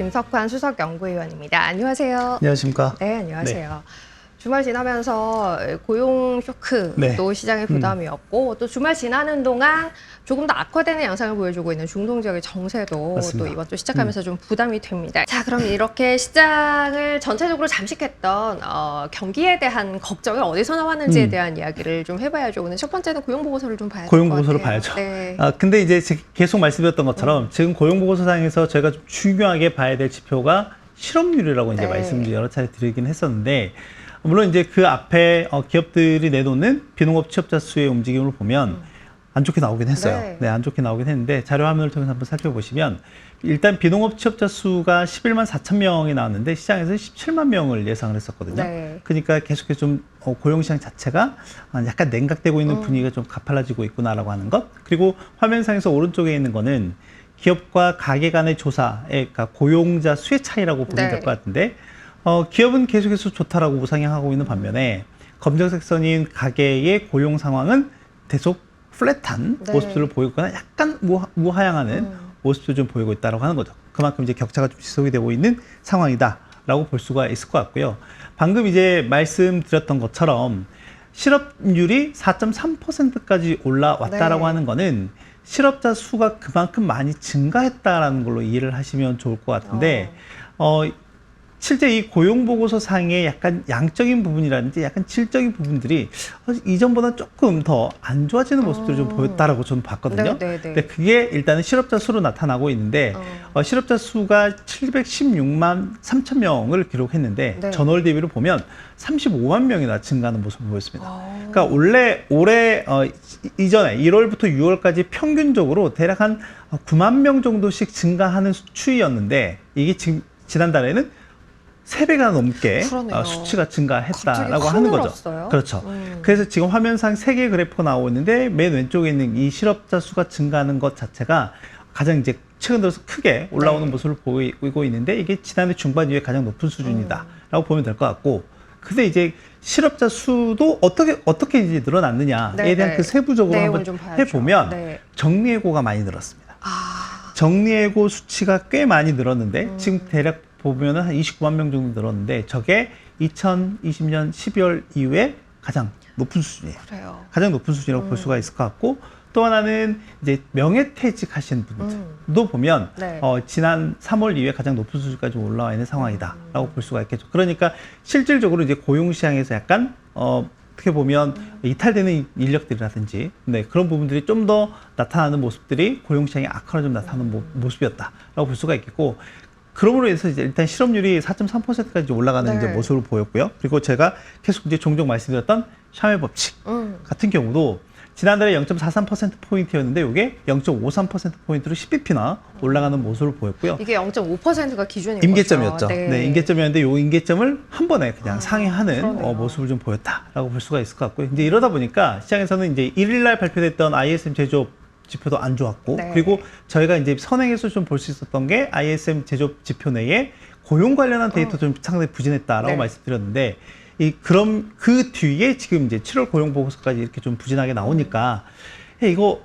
김석환 수석 연구위원입니다. 안녕하세요. 안녕하십니까. 네, 안녕하세요. 주말 지나면서 고용 쇼크도 네. 시장의 부담이었고 또 주말 지나는 동안 조금 더 악화되는 양상을 보여주고 있는 중동 지역의 정세도 맞습니다. 음. 또 이번 주 시작하면서 좀 부담이 됩니다. 자, 그럼 이렇게 시장을 전체적으로 잠식했던 어, 경기에 대한 걱정이 어디서 나왔는지에 음. 대한 이야기를 좀 해봐야죠. 오늘 첫 번째는 고용 보고서를 좀 봐야 고용 보고서를. 봐야죠. 네. 아, 근데 이제 제- 계속 말씀드렸던 것처럼 지금 고용 보고서상에서 저희가 좀 중요하게 봐야 될 지표가 실업률이라고 이제 네. 말씀을 여러 차례 드리긴 했었는데 물론 이제 그 앞에 어, 기업들이 내놓는 비농업 취업자 수의 움직임을 보면 안 좋게 나오긴 했어요. 네. 네. 안 좋게 나오긴 했는데 자료 화면을 통해서 한번 살펴보시면 일단 비농업 취업자 수가 11만 4천 명이 나왔는데 시장에서 17만 명을 예상을 했었거든요. 네. 그러니까 계속해서 좀 어, 고용 시장 자체가 어, 약간 냉각되고 있는 음. 분위기가 좀 가팔라지고 있구나라고 하는 것. 그리고 화면상에서 오른쪽에 있는 거는 기업과 가게 간의 조사의 그러니까 고용자 수의 차이라고 보면 네. 될것 같은데 어, 기업은 계속해서 좋다라고 우상향하고 있는 반면에 검정색 선인 가게의 고용 상황은 계속 플랫한 네. 모습들을 보이거나 약간 무, 무하향하는 음. 모습도 좀 보이고 있다라고 하는 거죠. 그만큼 이제 격차가 좀 지속이 되고 있는 상황이다라고 볼 수가 있을 것 같고요. 방금 이제 말씀드렸던 것처럼 실업률이 4.3%까지 올라왔다라고 네. 하는 거는 실업자 수가 그만큼 많이 증가했다라는 걸로 이해를 하시면 좋을 것 같은데 어, 실제 이 고용보고서 상의 약간 양적인 부분이라든지 약간 질적인 부분들이 어, 이전보다 조금 더 안 좋아지는 모습들을 좀 음. 보였다라고 저는 봤거든요. 네, 네, 네. 근데 그게 일단은 실업자 수로 나타나고 있는데 어. 어, 실업자 수가 716만 3천 명을 기록했는데 네. 전월 대비로 보면 35만 명이나 증가하는 모습을 보였습니다. 어. 그러니까 원래 올해 어, 이- 이전에 1월부터 6월까지 평균적으로 대략 한 9만 명 정도씩 증가하는 수- 추이였는데 이게 지금 지난달에는 세 배가 넘게 그러네요. 어, 수치가 증가했다라고 확 하는 거죠. 늘었어요? 그렇죠. 음. 그래서 지금 화면상 세 개의 그래프가 나오고 있는데 맨 왼쪽에 있는 이 실업자 수가 증가하는 것 자체가 가장 이제 최근 들어서 크게 올라오는 네. 모습을 보이고 있는데 이게 지난해 중반 이후에 가장 높은 음. 수준이다라고 보면 될 것 같고 근데 이제 실업자 수도 어떻게 어떻게 이제 늘어났느냐에 네, 대한 네. 그 세부적으로 한번 좀 봐야죠. 해보면 네. 정리해고가 많이 늘었습니다. 아, 정리해고 수치가 꽤 많이 늘었는데 음. 지금 대략 보면은 한 29만 명 정도 늘었는데 저게 2020년 12월 이후에 가장 높은 수준이에요. 그래요. 가장 높은 수준이라고 볼 음. 수가 있을 것 같고 또 하나는 이제 명예퇴직 하시는 분들도 음. 보면 네. 어, 지난 3월 이후에 가장 높은 수준까지 올라와 있는 상황이다라고 음. 볼 수가 있겠죠. 그러니까 실질적으로 이제 고용 시장에서 약간 어, 어떻게 보면 음. 이탈되는 인력들이라든지 네, 그런 부분들이 좀 더 나타나는 모습들이 고용 시장의 악화로 좀 나타나는 모, 모습이었다라고 볼 수가 있겠고 그러므로 해서 이제 일단 실업률이 4.3%까지 올라가는 네. 이제 모습을 보였고요. 그리고 제가 계속 이제 종종 말씀드렸던 샤멜 법칙 음. 같은 경우도 지난달에 0.43%포인트였는데 이게 0.53%포인트로 10bp나 올라가는 모습을 보였고요. 이게 0.5%가 기준인 임계점이었죠. 거죠. 네. 임계점이었는데 요 임계점을 한 번에 그냥 아, 상회하는. 어, 모습을 좀 보였다라고 볼 수가 있을 것 같고요. 이제 이러다 보니까 시장에서는 이제 1일 날 발표됐던 ISM 제조업 지표도 안 좋았고 네. 그리고 저희가 이제 선행에서 좀 볼 수 있었던 게 ISM 제조업 지표 내에 고용 관련한 데이터 좀 상당히 부진했다라고 네. 말씀드렸는데 이 그럼 그 뒤에 지금 이제 7월 고용 보고서까지 이렇게 좀 부진하게 나오니까 야, 이거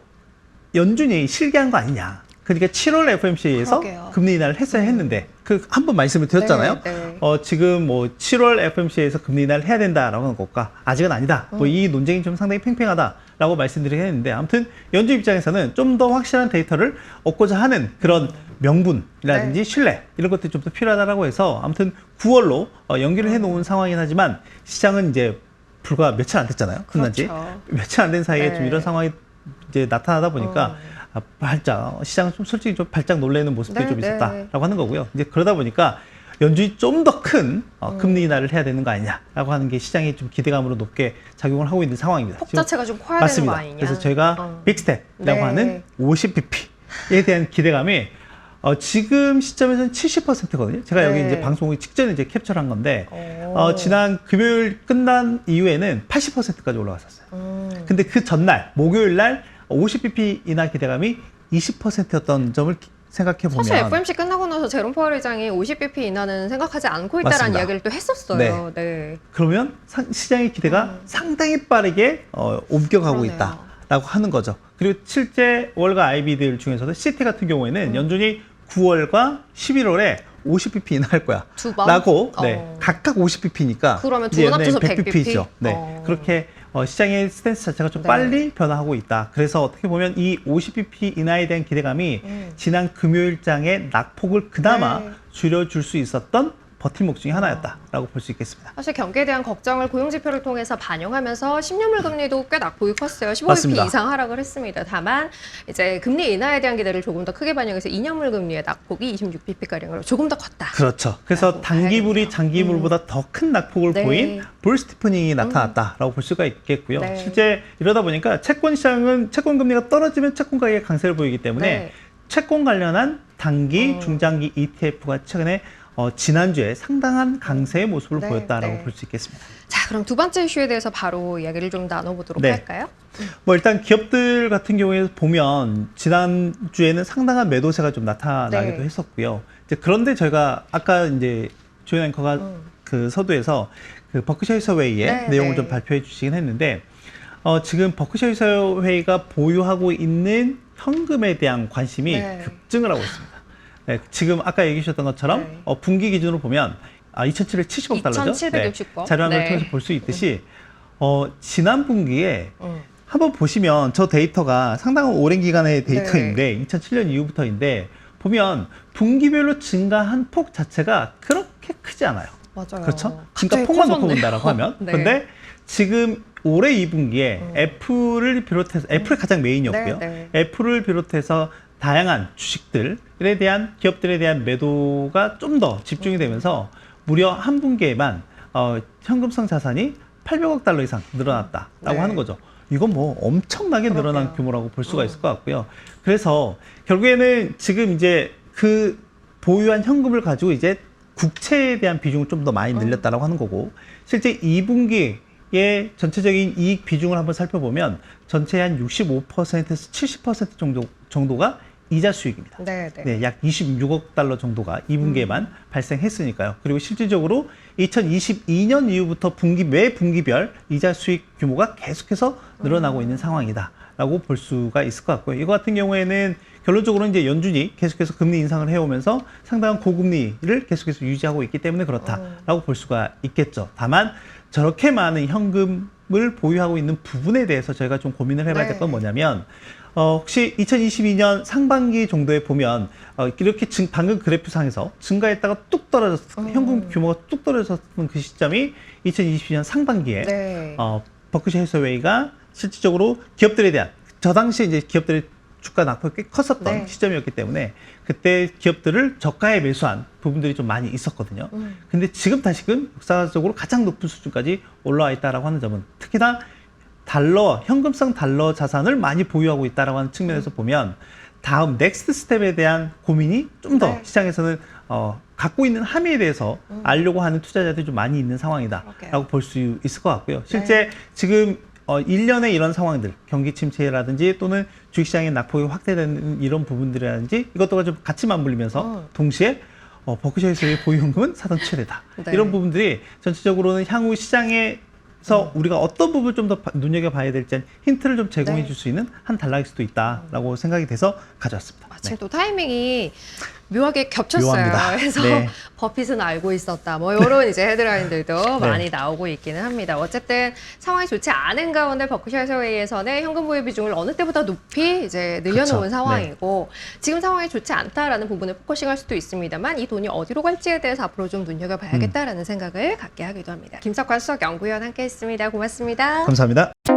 연준이 실기한 거 아니냐. 그러니까 7월 FMC에서 그러게요. 금리 인하를 했어야 했는데 그 한 번 말씀을 드렸잖아요. 네, 네. 어, 지금 뭐 7월 FMC에서 금리 인하를 해야 된다라고 하는 것과 아직은 아니다. 음. 뭐이 논쟁이 좀 상당히 팽팽하다라고 말씀드리긴 했는데 아무튼 연준 입장에서는 좀 더 확실한 데이터를 얻고자 하는 그런 명분이라든지 네. 신뢰 이런 것들이 좀 더 필요하다라고 해서 아무튼 9월로 어, 연기를 해 놓은 상황이긴 하지만 시장은 이제 불과 며칠 안 됐잖아요. 끝난 지. 그렇죠. 며칠 안 된 사이에 네. 좀 이런 상황이 이제 나타나다 보니까 어. 아, 발작 시장은 좀 솔직히 좀 발작 놀라는 모습들이 네, 좀 네. 있었다라고 하는 거고요. 이제 그러다 보니까 연준이 좀 더큰 어, 음. 금리 인하를 해야 되는 거 아니냐라고 하는 게 시장이 좀 기대감으로 높게 작용을 하고 있는 상황입니다. 폭 자체가 좀 커야 맞습니다. 되는 거 아니냐. 그래서 저희가 어. 빅스텝이라고 네. 하는 50bp에 대한 기대감이 어, 지금 시점에서는 70%거든요. 제가 여기 네. 이제 방송이 직전에 이제 캡처를 한 건데 어. 어, 지난 금요일 끝난 이후에는 80%까지 올라갔었어요. 음. 근데 그 전날 목요일 날 50bp 인하 기대감이 20%였던 점을 기- 생각해 보면 사실 FMC 끝나고 나서 제롬 파월 회장이 50bp 인하는 생각하지 않고 있다라는 맞습니다. 이야기를 또 했었어요. 네. 그러면 상- 시장의 기대가 음. 상당히 빠르게 어, 옮겨가고 그러네요. 있다라고 하는 거죠. 그리고 실제 월가 IB들 중에서도 CT 같은 경우에는 음. 연준이 9월과 11월에 50bp 인하할 거야. 두 번. 라고 네, 어. 각각 50bp니까 그러면 두번 합쳐서 100bp죠. 네. 어. 그렇게 어, 시장의 스탠스 자체가 좀 네. 빨리 변화하고 있다. 그래서 어떻게 보면 이 50bp 인하에 대한 기대감이 음. 지난 금요일장의 낙폭을 그나마 네. 줄여줄 수 있었던 버팀목 중에 하나였다라고 볼 수 있겠습니다. 사실 경기에 대한 걱정을 고용 지표를 통해서 반영하면서 10년물 금리도 꽤 낙폭이 컸어요. 15bp 맞습니다. 이상 하락을 했습니다. 다만 이제 금리 인하에 대한 기대를 조금 더 크게 반영해서 2년물 금리의 낙폭이 26bp 가량으로 조금 더 컸다. 그렇죠. 그래서 라고 단기불이 봐야겠네요. 장기불보다 더큰 낙폭을 네. 보인 볼 스티프닝이 나타났다라고 볼 수가 있겠고요. 네. 실제 이러다 보니까 채권 시장은 채권 금리가 떨어지면 채권 가격의 강세를 보이기 때문에 네. 채권 관련한 단기, 음. 중장기 ETF가 최근에 어, 지난주에 상당한 강세의 모습을 네, 보였다라고 네. 볼수 있겠습니다. 자, 그럼 두 번째 이슈에 대해서 바로 이야기를 좀 나눠보도록 네. 할까요? 뭐 일단 기업들 같은 경우에 보면 지난주에는 상당한 매도세가 좀 나타나기도 네. 했었고요. 이제 그런데 저희가 아까 이제 조현 앵커가 음. 그 서두에서 그 버크셔 서웨이의 네, 내용을 네. 좀 발표해 주시긴 했는데 어, 지금 버크셔 서웨이가 보유하고 있는 현금에 대한 관심이 네. 급증을 하고 있습니다. 네, 지금 아까 얘기해 주셨던 것처럼 네. 어, 분기 기준으로 보면 아, 2,770억 달러죠. 2,760억. 자료한 걸 네. 통해서 볼 수 있듯이 어, 지난 분기에 음. 한번 보시면 저 데이터가 상당한 오랜 기간의 데이터인데 2007년 이후부터인데 보면 분기별로 증가한 폭 자체가 그렇게 크지 않아요. 맞아요. 그렇죠? 갑자기 그러니까 폭만 놓고. 본다라고 하면. 네. 근데 지금 올해 2분기에 음. 애플을 비롯해서 애플이 가장 메인이었고요. 네, 애플을 비롯해서 다양한 주식들에 대한 기업들에 대한 매도가 좀 더 집중이 되면서 무려 한 분기에만 어, 현금성 자산이 800억 달러 이상 늘어났다라고 네. 하는 거죠. 이건 뭐 엄청나게 늘어난 그러게요. 규모라고 볼 수가 음. 있을 것 같고요. 그래서 결국에는 지금 이제 그 보유한 현금을 가지고 이제 국채에 대한 비중을 좀 더 많이 음. 늘렸다라고 하는 거고 실제 2분기의 전체적인 이익 비중을 한번 살펴보면 전체의 한 65%에서 70% 정도 정도가 이자 수익입니다. 네, 네. 네, 약 26억 달러 정도가 2분기에만 발생했으니까요. 그리고 실질적으로 2022년 이후부터 분기 매 분기별 이자 수익 규모가 계속해서 늘어나고 있는 상황이다라고 볼 수가 있을 것 같고요. 이거 같은 경우에는 결론적으로 이제 연준이 계속해서 금리 인상을 해오면서 상당한 고금리를 계속해서 유지하고 있기 때문에 그렇다라고 볼 수가 있겠죠. 다만 저렇게 많은 현금을 보유하고 있는 부분에 대해서 저희가 좀 고민을 해봐야 될건 네. 뭐냐면 어, 혹시 2022년 상반기 정도에 보면 어, 이렇게 증, 방금 그래프상에서 증가했다가 뚝 떨어졌, 음. 현금 규모가 뚝 떨어졌던 그 시점이 2022년 상반기에 네. 어, 버크셔 해서웨이가 실질적으로 기업들에 대한 저 당시에 이제 기업들의 주가 낙폭이 꽤 컸었던 네. 시점이었기 때문에 그때 기업들을 저가에 매수한 부분들이 좀 많이 있었거든요. 음. 근데 지금 다시금 역사적으로 가장 높은 수준까지 올라와 있다라고 하는 점은 특히나 달러 현금성 달러 자산을 많이 보유하고 있다라고 하는 측면에서 보면 다음 넥스트 스텝에 대한 고민이 좀더 네. 시장에서는 어, 갖고 있는 함의에 대해서 음. 알려고 하는 투자자들이 좀 많이 있는 상황이다라고. 볼 수 있을 것 같고요. 네. 실제 지금 어, 일련의 이런 상황들, 경기 침체라든지 또는 주식시장의 낙폭이 확대되는 이런 부분들이라든지 이것들과 좀 같이 맞물리면서 음. 동시에 어, 버크셔에서의 보유 현금은 사상 최대다. 네. 이런 부분들이 전체적으로는 향후 시장 에서 우리가 어떤 부분을 좀 더 눈여겨봐야 될지 힌트를 좀 제공해 네. 줄수 있는 한 단락일 수도 있다라고 생각이 돼서 가져왔습니다. 네. 또 타이밍이 묘하게 겹쳤어요. 묘합니다. 그래서 네. 버핏은 알고 있었다. 뭐 이런 이제 헤드라인들도 네. 많이 나오고 있기는 합니다. 어쨌든 상황이 좋지 않은 가운데 버크셔 서웨이에서는 현금 보유 비중을 어느 때보다 높이 이제 늘려놓은 그쵸. 상황이고 지금 상황이 좋지 않다라는 부분에 포커싱할 수도 있습니다만 이 돈이 어디로 갈지에 대해서 앞으로 좀 눈여겨봐야겠다라는 생각을 갖게 하기도 합니다. 김석환 수석 연구위원 함께했습니다. 고맙습니다. 감사합니다.